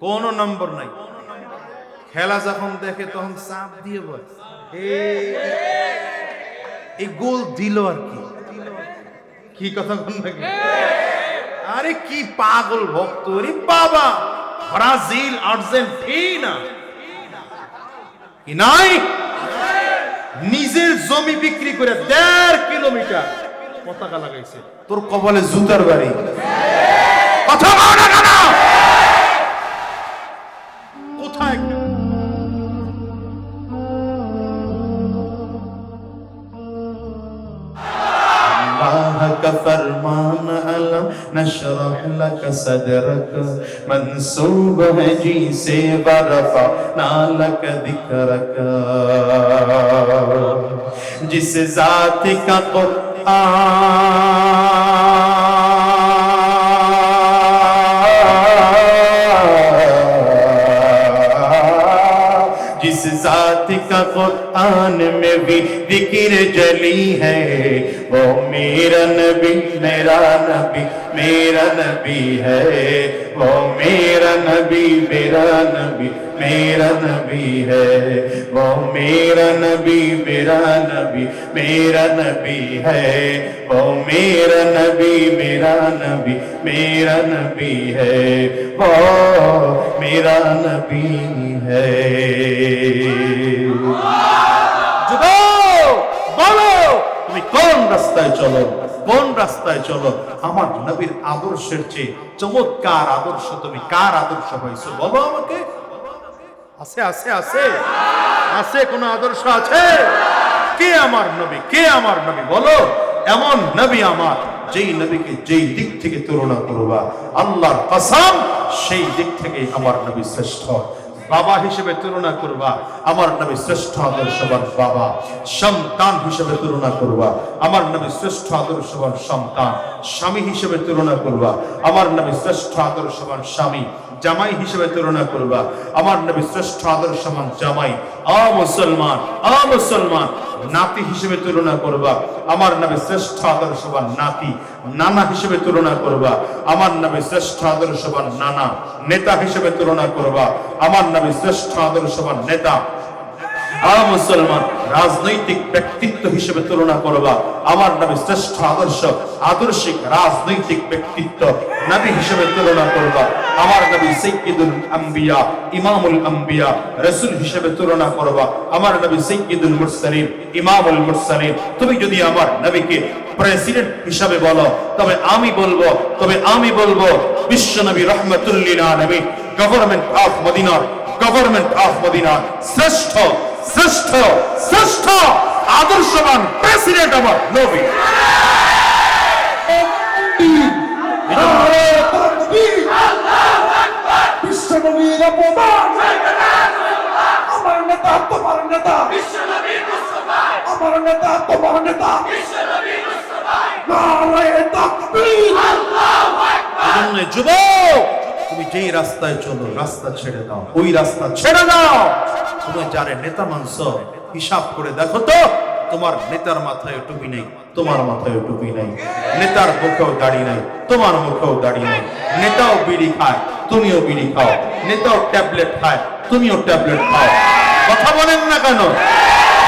কোনো নম্বর নাই। খেলা যখন দেখে তখন চাপ দিয়ে বল এই- গোল দিল আর কি। কি কথা নাকি? আরে কি পাগল ভক্ত রে বাবা! Brazil, Argentina. নাই? নিজের জমি বিক্রি করে দেড় কিলোমিটার পতাকা লাগাইছে। তোর কপালে জুতার বাড়ি। কথা বলো না কেন কোথায় গেল فرمان علم نشرح لك صدرك منصوب ہے جی سے برفعنا لك ذکرك جس ذات کا قرآن जात का कुरान में भी ज़िक्र जली है। वो मेरा नबी मेरा नबी। میرا نبی है وہ میرا نبی میرا نبی میرا نبی ہے وہ میرا نبی میرا نبی میرا نبی ہے وہ میرا نبی میرا نبی میرا نبی ہے وہ میرا نبی ہے কোন রাস্তায় চলো কোন রাস্তায় চলো? আমার নবীর আদর্শের চেয়ে চমৎকার আদর্শ তুমি কার আদর্শ হয়েছো? বলো আমাকে। আছে আছে আছে। আছে, কোন আদর্শ আছে? কে আমার নবী? কে আমার নবী? বলো। এমন নবী আমার, যেই নবীকে যেই দিক থেকে তুলনা করবা। আল্লাহর কসম, সেই দিক থেকে আমার নবী শ্রেষ্ঠ। বাবা হিসেবে তুলনা করবা। আমার নামে শ্রেষ্ঠ আদর্শবান বাবা, সন্তান হিসেবে তুলনা করবা। আমার নামে শ্রেষ্ঠ আদর্শবান সন্তান, স্বামী হিসেবে তুলনা করবা। আমার নামে শ্রেষ্ঠ আদর্শবান স্বামী, জামাই হিসেবে তুলনা করবা। আমার নামে শ্রেষ্ঠ আদর্শবান জামাই, আ মুসলমান আ মুসলমান। নাতি হিসেবে তুলনা করবা। আমার নামে শ্রেষ্ঠ আদর্শবান নাতি, নানা হিসেবে তুলনা করবা। আমার নামে শ্রেষ্ঠ আদর্শবান নানা, নেতা হিসেবে তুলনা করবা। আমার নামে শ্রেষ্ঠ আদর্শবান নেতা মুসলমান রাজনৈতিক ব্যক্তিত্ব হিসেবে তুলনা করবা। আমার নবী শ্রেষ্ঠ আদর্শ, আদর্শিক রাজনৈতিক ব্যক্তিত্ব নবী হিসেবে তুলনা করবা। আমার নবী সাইয়্যিদুল আম্বিয়া, ইমামুল আম্বিয়া রাসূল হিসেবে তুলনা করবা। আমার নবী সাইয়্যিদুল মুরসালিন, ইমামুল মুরসালিন। তুমি যদি আমার নবীকে প্রেসিডেন্ট হিসাবে বলো, তবে আমি বলব, তবে আমি বলব, বিশ্ব নবী রহমতুল্লিল আলামিন, গভর্নমেন্ট অফ মদিনার, গভর্নমেন্ট অফ মদিনা শ্রেষ্ঠ শ্রেষ্ঠ শ্রেষ্ঠ আদর্শবান প্রেসিডেন্ট আমার নবী। বিশ্বনবীর অপমান আমার নেতা তোমার নেতা আমার নেতা তোমার নেতা নারায়ে তাকবীর এজন্য যুবক তুমি যেই রাস্তায় চলো, রাস্তা ছেড়ে দাও। ওই রাস্তা ছেড়ে দাও। তুমি যারে নেতা মানছ, হিসাব করে দেখো তো, তোমার নেতার মাথায় টুপি নেই, তোমার মাথায় টুপি নেই। নেতার মুখেও দাড়ি নাই, তোমার মুখেও দাড়ি নেই। নেতাও বিড়ি খায়, তুমিও বিড়ি খাও। নেতাও ট্যাবলেট খায়, তুমিও ট্যাবলেট খাও। কথা বলেন না কেন?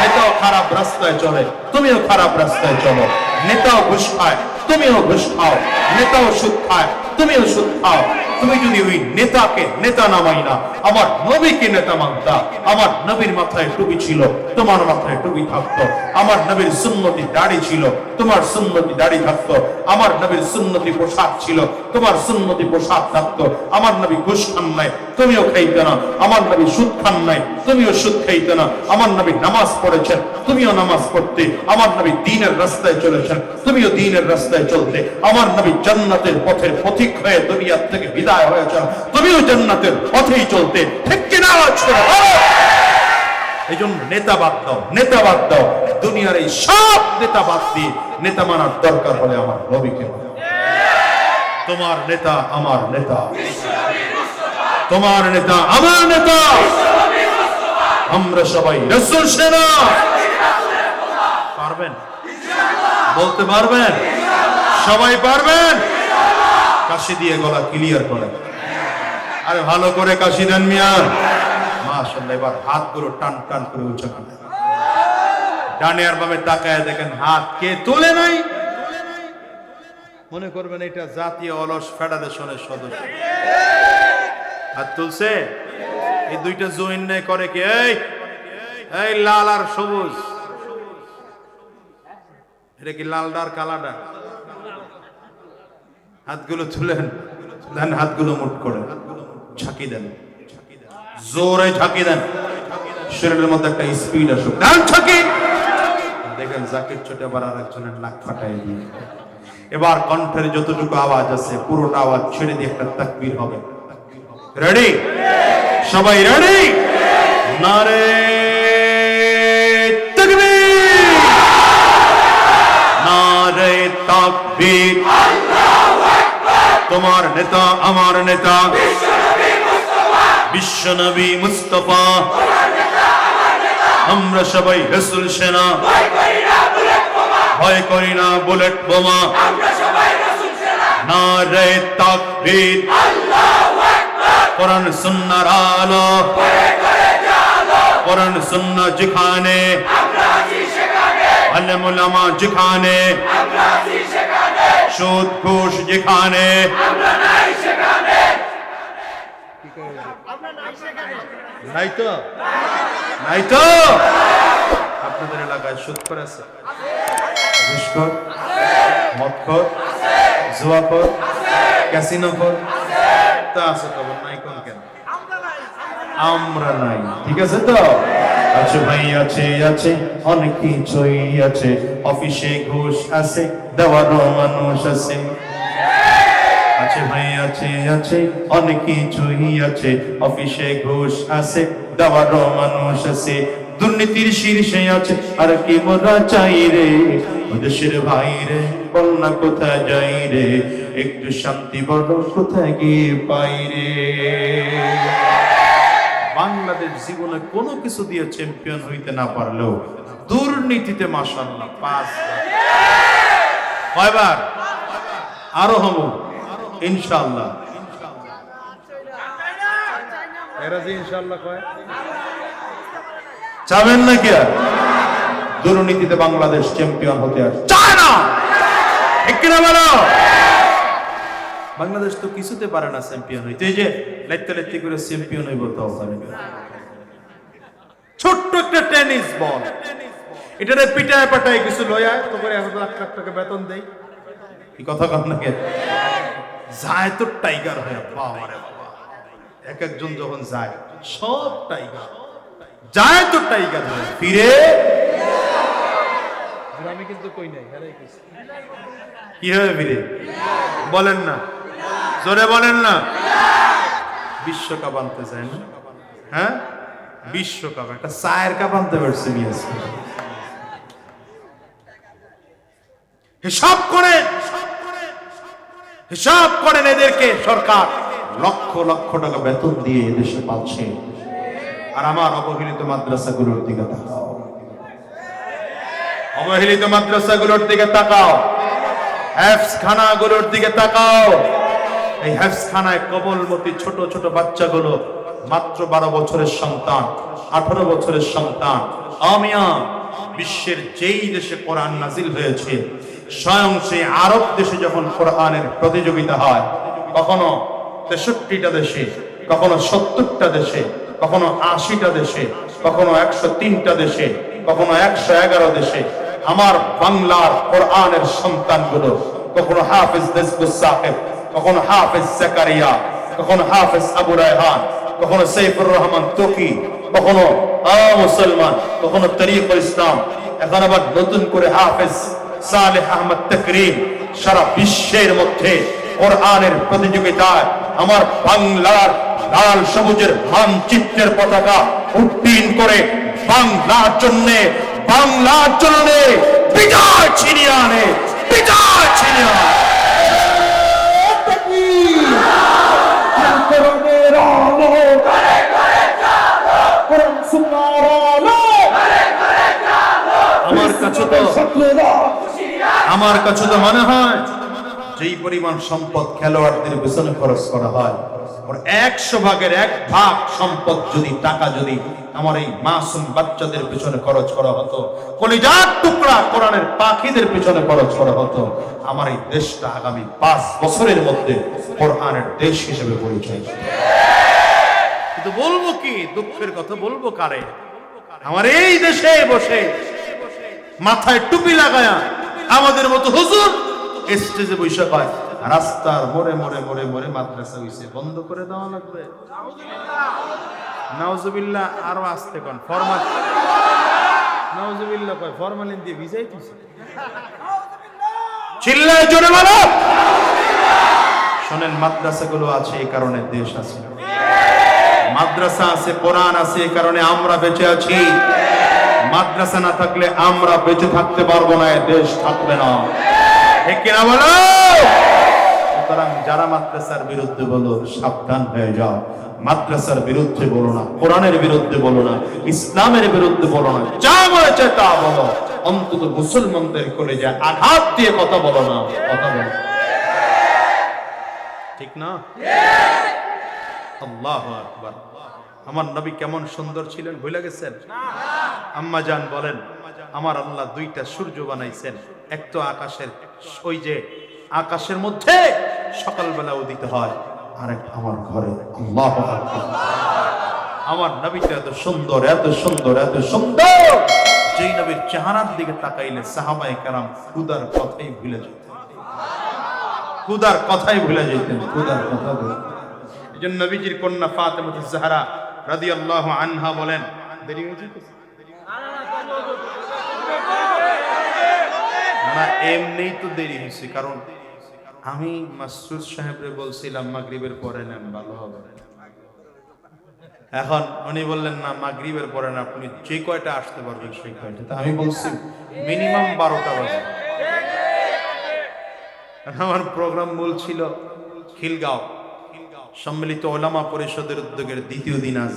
নেতাও খারাপ রাস্তায় চলে, তুমিও খারাপ রাস্তায় চলো। নেতাও ঘুষ খায়, তুমিও ঘুষ খাও। নেতাও সুদ খায়, তুমিও সুদ খাও। তুমি যদি ওই নেতাকে, নেতা নামাই না, আমার নবীকে নেতা মানতা, আমার নবীর মাথায় টুপি ছিল, তোমার মাথায় টুপি থাকতো, আমার নবীর সুন্নতি দাড়ি ছিল, তোমার সুন্নতি দাড়ি থাকতো, আমার নবীর সুন্নতি পোশাক ছিল, তোমার সুন্নতি পোশাক থাকতো, আমার নবী ঘুষ খান নাই, তুমিও খাইতে না, আমার নবী সুদ খান নাই, তুমিও সুদ খাইতে না, আমার নবী নামাজ পড়েছেন, তুমিও নামাজ পড়তে, আমার নবী দিনের রাস্তায় চলেছেন, তুমিও দিনের রাস্তায় চলতে, আমার নবী জান্নাতের পথের পথিক হয়ে দুনিয়ার থেকে বিদায় হয়েছেন তুমিও জান্নাতের পথেই চলতে। ঠিক কিনা এই জন্য নেতা বাদ দাও, নেতা বাদ দাও। দুনিয়ার এই সব নেতা বাদ দিয়ে নেতা মানার দরকার হলে আমার নবীকে তোমার নেতা আমার নেতা। তোমার নেতা আমার নেতা। আমরা সবাই সেনা। পারবেন? বলতে পারবেন? সবাই পারবেন? কাশি দিয়ে গলা ক্লিয়ার করেন আরে ভালো করে কাশি দেন মিয়া। মাশাআল্লাহ, এবার হাত হাতগুলো টান টান করে করেন ডানে আর বামে তাকায় দেখেন হাত কে তোলে নাই। মনে করবেন এটা জাতীয় অলস ফেডারেশনের সদস্য। হাত তুলছে? এই দুইটা নেই করে কি? এই এই লাল আর সবুজ। এটা কি লালডা আর কালাডা হাতগুলো তুলেন, দেন হাতগুলো মুট করে ঝাঁকি দেন। জোরে ঝাঁকি দেন। শরীরের মধ্যে একটা স্পিড আসুক। দেন ঝাঁকি! দেখেন জাকির আবার আর একজনের নাক ফাটাই দিয়ে। এবার কণ্ঠের যতটুকু আওয়াজ আছে, পুরোটা আওয়াজ ছেড়ে দিয়ে একটা তাকবীর হবে। রেডি সবাই রেডি নারে তাকবীর! নারে তাকবীর! তোমার নেতা, আমার নেতা। বিশ্বনবী মুস্তফা। আমরা সবাই রসুল সেনা। ভয় করি না বুলেট বোমা। নারে তাকবীর। কোরআন সুন্নাহর আলো। কোরআন সুন্নাহ যেখানে। আলেম উলামা যেখানে। সুদ ঘুষ যেখানে। নাই তো? নাই তো? আপনাদের এলাকায় সুদ করে আছে? ঘুষখোর। মদখোর। জুয়াখোর। ক্যাসিনোখোর। তা আছে তো নাই কোন কেন? আমরা নাই ঠিক আছে তো? আছে ভাই আছে আছে, অনেক কিছুই আছে। অফিসে ঘুষ আছে, দেওয়ারও মানুষ আছে। আছে ভাই, আছে আছে, অনেক কিছুই আছে। অফিসে ঘুষ আছে, দেওয়ারও মানুষ আছে। দুর্নীতির শীর্ষে আছে, আর কি মোরা চাই রে? দেশের ভাই রে বন্যা কোথায় যাই রে? একটু শান্তি বড় কোথায় গিয়ে পাই রে? বাংলাদেশ জীবনে কোনো কিছু দিয়ে চ্যাম্পিয়ন হইতে না পারলেও দুর্নীতিতে মাসাল্লাহ পাঁচ কয়বার? আরও হব। ইনশাল্লাহ চাবেন নাকি আর? দুর্নীতিতে বাংলাদেশ চ্যাম্পিয়ন হতে আর চায় না। ঠিক কিনা বলো? বাংলাদেশ তো কিছুতে পারে না চ্যাম্পিয়ন হইতে। এই যে লাইতে লাইতে করে চ্যাম্পিয়ন হইব তাও পারে না। ছোট্ট একটা টেনিস বল এটারে পিটায় পাটায় কিছু লয়ায় তো করে এক লাখ লাখ টাকা বেতন দেই। কি কথা কন না কে? যায় তো টাইগার হয়ে বাবা বাবা। এক একজন যখন যায় সব টাইগার যায় তো টাইগার হয়ে ফিরে। আমি কিন্তু কই নাই কি হবে ফিরে? বলেন না। জোরে বলেন না। বিশ্বকাপ আনতে চায় না। হ্যাঁ? বিশ্বকাপ একটা চায়ের কাপ আনতে পারছে মিয়াজ হিসাব করেন হিসাব করেন এদেরকে সরকার। লক্ষ লক্ষ টাকা বেতন দিয়ে এদেশে পাচ্ছে। আর আমার অবহেলিত মাদ্রাসাগুলোর দিকে তাকাও। অবহেলিত মাদ্রাসাগুলোর দিকে তাকাও। হ্যাফস খানাগুলোর দিকে তাকাও। এই হ্যাফস খানায় কবলমতি ছোট ছোট বাচ্চাগুলো, মাত্র বারো বছরের সন্তান, আঠারো বছরের সন্তান। আমিয়া, বিশ্বের যেই দেশে কোরআন নাজিল হয়েছে, স্বয়ং সেই আরব দেশে যখন কোরআনের প্রতিযোগিতা হয়, কখনো তেষট্টিটা দেশে, কখনো সত্তরটা দেশে, কখনো আশিটা দেশে, কখনো একশো তিনটা দেশে, কখনো একশো এগারো দেশে, আমার বাংলার কোরআনের সন্তানগুলো, কখনো হাফিজ দেসবুস সাহেব কখনো হাফিজ জাকারিয়া, কখনো হাফিজ আবু রায়হান, কখনো সৈফুর রহমান তকি কখনো মুসলমান, কখনো তরিকুল ইসলাম। এখন আবার নতুন করে হাফিজ সালেহ আহমদ তকরিম সারা বিশ্বের মধ্যে কোরআনের প্রতিযোগিতায় আমার বাংলার লাল সবুজের মানচিত্রের পতাকা উড্ডীন করে বাংলার জন্য বাংলার জন্য বিজয় ছিনিয়ে আনে, বিজয় ছিনিয়ে আনে কোরআনের আলো কোরআন সুন্নাহর আলো আমার কাছে তো মনে হয় যেই পরিমাণ সম্পদ খেলোয়াড়দের পেছনে খরচ করা হয় ওর একশো ভাগের এক ভাগ সম্পদ যদি টাকা যদি আমার এই মাসুম বাচ্চাদের পেছনে খরচ করা হতো কলিজার টুকরা কোরআনের পাখিদের পেছনে খরচ করা হতো আমার এই দেশটা আগামী পাঁচ বছরের মধ্যে কোরআনের দেশ হিসেবে পরিচয়। কিন্তু বলব কি দুঃখের কথা বলব কারে আমার এই দেশে বসে মাথায় টুপি লাগায়া আমাদের মতো হুজুর স্টেজে বসে পায়। রাস্তার মোড়ে মোড়ে মোড়ে মোড়ে মাদ্রাসা হইছে, বন্ধ করে দেওয়া লাগবে। আরও আসতে কোন, ফরমাল কয়, ফরমালিন দিয়ে ভিজাই চিল্লায় জোরে বলো। শোনেন, মাদ্রাসাগুলো আছে এই কারণে, দেশ আছে। মাদ্রাসা আছে, কোরআন আছে এই কারণে, আমরা বেঁচে আছি। মাদ্রাসা না থাকলে আমরা বেঁচে থাকতে পারব না দেশ থাকবে না। ঠিক কিনা বলো? সুতরাং যারা মাদ্রাসার বিরুদ্ধে বলো, সাবধান হয়ে যাও। মাদ্রাসার বিরুদ্ধে বলো না, কোরআনের বিরুদ্ধে বলো না, ইসলামের বিরুদ্ধে বলো না, যা বলেছে তা বলো। অন্তত মুসলমানদের করে যা আঘাত দিয়ে কথা বলো না, কথা বলো। ঠিক না? আল্লাহ আকবার। আমার নবী কেমন সুন্দর ছিলেন, ভুলে গেছেন? আম্মা জান বলেন, আমার আল্লাহ দুইটা সূর্য বানাইছেন, এক তো আকাশের, ওই যে আকাশের মধ্যে সকালবেলা উদিত হয়, আরেক আমার ঘরে। আমার নবীটা এত সুন্দর এত সুন্দর এত সুন্দর। যেই নবীর চেহারার দিকে তাকাইলে সাহাবাই কারাম খুদার কথাই ভুলে যেতেন। খুদার কথাই ভুলে যেতেন খুদার কথা এই জন্য নবীজির কন্যা ফাতেমা জাহরা রাদিয়াল্লাহু আনহা বলেন, দেরি হয়েছে তো? না, এমনিই তো দেরি হয়েছে, কারণ আমি মাসুদ সাহেবরে বলছিলাম, মাগরিবের পরে নেন, ভালো হবে। এখন উনি বললেন, না, মাগরিবের পরে না, আপনি যে কয়টা আসতে পারবেন সেই কয়টা। আমি বলছি, মিনিমাম বারোটা বাজে। আমার প্রোগ্রাম মূল ছিল খিলগাঁও, সম্মিলিত ওলামা পরিষদের উদ্যোগের দ্বিতীয় দিন আজ।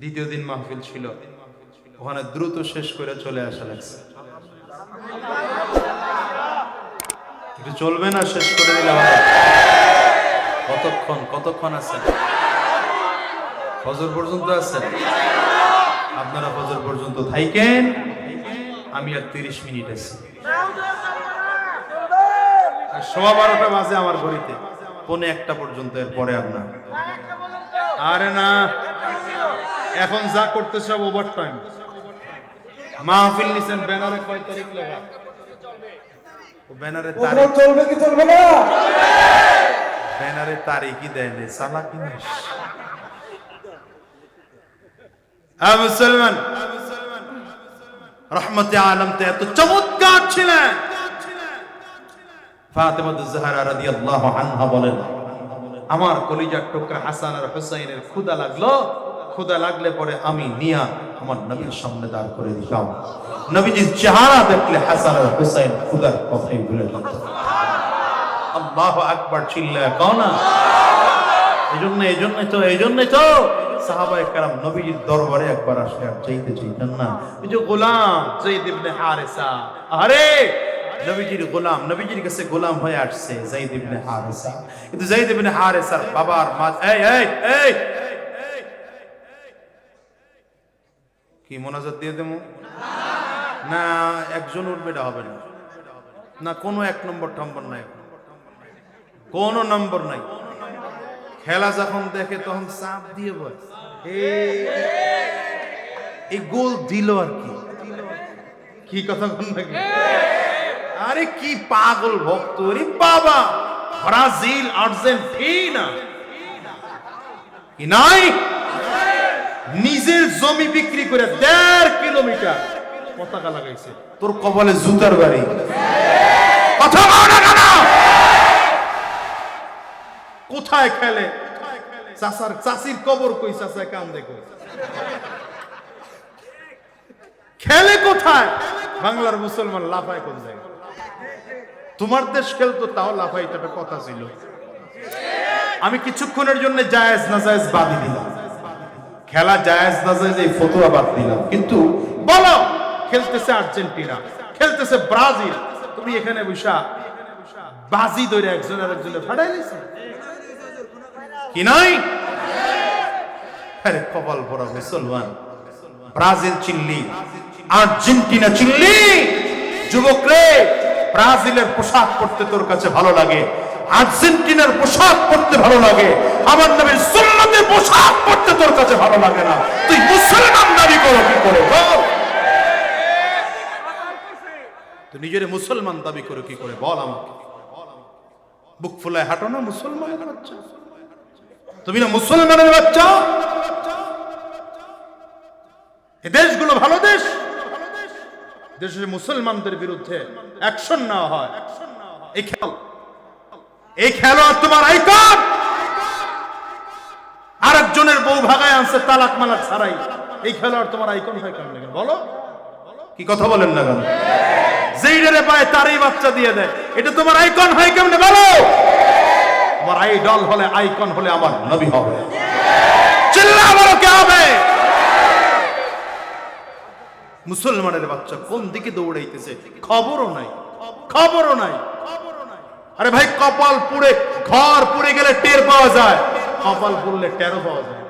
দ্বিতীয় দিন মাহফিল ছিল। ওখানে দ্রুত শেষ করে চলে আসা লাগছে। চলবে না, শেষ করে দিলে কতক্ষণ কতক্ষণ আছে ফজর পর্যন্ত আছে আপনারা ফজর পর্যন্ত থাইকেন। আমি আর তিরিশ মিনিট আছি। সোয়া বারোটা বাজে আমার ঘড়িতে। পৌনে একটা পর্যন্ত এর পরে আপনার আরে না। এখন যা করতে ওভার টাইম মাহফিল নিছেন ব্যানারে কয় তারিখ লেখা? ব্যানারে তারিখ। চলবে কি চলবে না? ব্যানারে তারিখই দেয় নে সালা কি হ্যাঁ মুসলমান। রহমতে আলম তো এত চমৎকার ছিলেন। ফাতেমা জাহরা রাদিয়াল্লাহু আনহা বলেন আমার কলিজার টুকরা হাসান আর হুসাইনের ক্ষুদা লাগল। ক্ষুদা লাগলে পরে আমি নিয়া আমার নবীর সামনে দাঁড় করে দিতাম। নবীজির চেহারা দেখলে হাসান আর হুসাইন ক্ষুদার কথাই ভুলে যেত। আল্লাহ আকবার, চিল্লায় কও না। এই জন্য এই জন্য তো এই জন্যই তো সাহাবায়ে কেরাম নবীজির দরবারে একবার আসলে আর চাইতে চাইতেন না। এই যে গোলাম জাইদ ইবনে হারিসা। আরে নবীজির গোলাম, নবীজির কাছে গোলাম হয়ে আসছে জাইদ ইবনে হারিসা। কিন্তু জাইদ ইবনে হারিসার বাবার মা এই এই এই! কি মোনাজাত দিয়ে দেবো? না, একজন উঠবে, এটা হবে না। না, কোনো এক নম্বর টম্বর নাই। কোনো নম্বর নাই। খেলা যখন দেখে তখন চাপ দিয়ে এই- এই গোল দিল আর কি? কি কথা বল নাকি? আরে কি পাগল ভক্ত রে বাবা! Brazil, Argentina. কি নাই? নিজের জমি বিক্রি করে দেড় কিলোমিটার পতাকা লাগাইছে। তোর কপালে জুতার বাড়ি। কথা? কোথায় খেলে? চাচার চাচির কবর কই? চাচায় কান দেখো খেলে কোথায়? বাংলার মুসলমান লাফায় কোন জায়গায়? তোমার দেশ খেলতো তাও লাফাইতে কথা ছিল। আমি কিছুক্ষণের জন্য জায়েজ না জায়েজ বাদই দিলাম। খেলা জায়েজ না জায়েজ এই ফতুয়া বাদ দিলাম। কিন্তু বলো, খেলতেছে আর্জেন্টিনা, খেলতেছে ব্রাজিল। তুমি এখানে বসা বাজি ধরে একজন আর একজনে ফাটাই নিছে কি নাই? আরে, কপাল ভরা মুসলমান। ব্রাজিল চিল্লি, আর্জেন্টিনা চিল্লি। যুবক রে ব্রাজিলের পোশাক পরতে তোর কাছে ভালো লাগে, আর্জেন্টিনার পোশাক পরতে ভালো লাগে, আমার নবীর সুন্নতের পোশাক পরতে তোর ভালো লাগে না। তুই মুসলমান দাবি করো, কি করে? বল। তুই নিজের মুসলমান দাবি করো, কি করে? বল আমাকে। বুক ফুলায় হাঁটো না মুসলমানের বাচ্চা? তুমি না মুসলমানের বাচ্চা? এ দেশগুলো ভালো দেশ। দেশের মুসলমানদের বিরুদ্ধে অ্যাকশন নেওয়া হয়। এই খেল। এই খেলোয়াড় তোমার আইকন। আরেকজনের বউ ভাগায় আনছে, তালাক মালাক ছাড়াই। এই খেলোয়াড় তোমার আইকন হয় কেমন লাগে বলো। কি কথা বলেন না কেন? যেই রে পায় তারই বাচ্চা দিয়ে দেয়। এটা তোমার আইকন হয় কেমনে? বলো। তোমার আইডল হলে আইকন হলে আমার নবী হবে। চিল্লা বলো কে হবে। মুসলমানের বাচ্চা কোন দিকে দৌড়াইতেছে? খবরও নাই। খবরও নাই। আরে ভাই, কপাল পুড়ে, ঘর পুড়ে গেলে টের পাওয়া যায়। কপাল পুড়লে টেরও পাওয়া যায়।